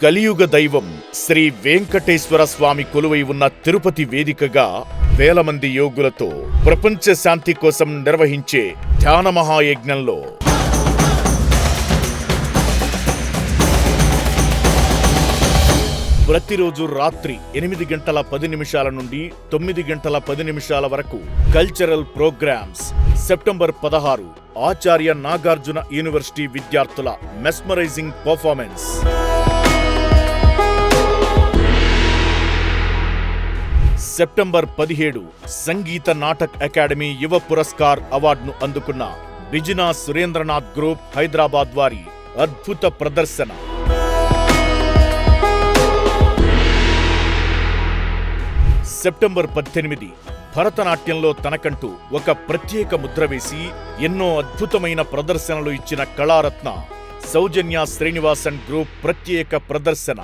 కలియుగ దైవం శ్రీ వెంకటేశ్వర స్వామి కొలువై ఉన్న తిరుపతి వేదికగా వేల మంది యోగులతో ప్రపంచ శాంతి కోసం నిర్వహించే ధ్యాన మహాయజ్ఞంలో ప్రతిరోజు రాత్రి ఎనిమిది గంటల పది నిమిషాల నుండి తొమ్మిది గంటల పది నిమిషాల వరకు కల్చరల్ ప్రోగ్రామ్స్. సెప్టెంబర్ పదహారు ఆచార్య నాగార్జున యూనివర్సిటీ విద్యార్థుల మెస్మరైజింగ్ పర్ఫార్మెన్స్. సెప్టెంబర్ పదిహేడు సంగీత నాటక్ అకాడమీ యువ పురస్కార్ అవార్డును అందుకున్న బిజినా సురేంద్రనాథ్ గ్రూప్ హైదరాబాద్ వారి అద్భుత ప్రదర్శన. సెప్టెంబర్ పద్దెనిమిది భరతనాట్యంలో తనకంటూ ఒక ప్రత్యేక ముద్ర వేసి ఎన్నో అద్భుతమైన ప్రదర్శనలు ఇచ్చిన కళారత్న సౌజన్య శ్రీనివాసన్ గ్రూప్ ప్రత్యేక ప్రదర్శన.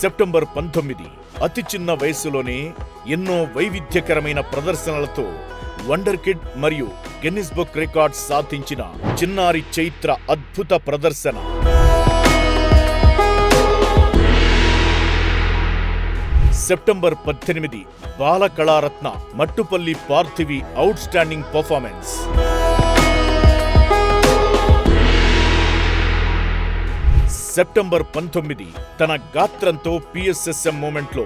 సెప్టెంబర్ పంతొమ్మిది. అతి చిన్న వయసులోనే ఎన్నో వైవిధ్యకరమైన ప్రదర్శనలతో వండర్ కిడ్ మరియు గిన్నిస్ బుక్ రికార్డ్స్ సాధించిన చిన్నారి చైత్ర అద్భుత ప్రదర్శన. సెప్టెంబర్ పద్దెనిమిది Bala Kalaratna Mattupalli Parthivi outstanding performance September పంతొమ్మిది తన గాత్రంతో పిఎస్ఎస్ఎం మూమెంట్లో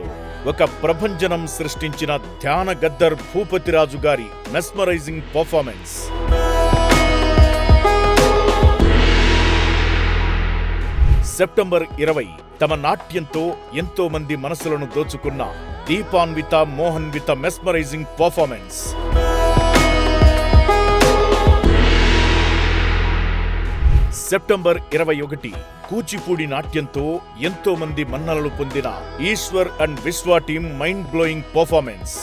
ఒక ప్రభంజనం సృష్టించిన ధ్యాన గద్దర్ భూపతిరాజు గారి మెస్మరైజింగ్ పర్ఫార్మెన్స్. సెప్టెంబర్ ఇరవై తమ నాట్యంతో ఎంతో మంది మనసులను దోచుకున్న Deepanvita Mohanvita mesmerizing performance. September ఇరవై ఒకటి కూచిపూడి నాట్యంతో ఎంతో మంది మన్ననలు పొందిన Eshwar and Vishwa team mind blowing performance.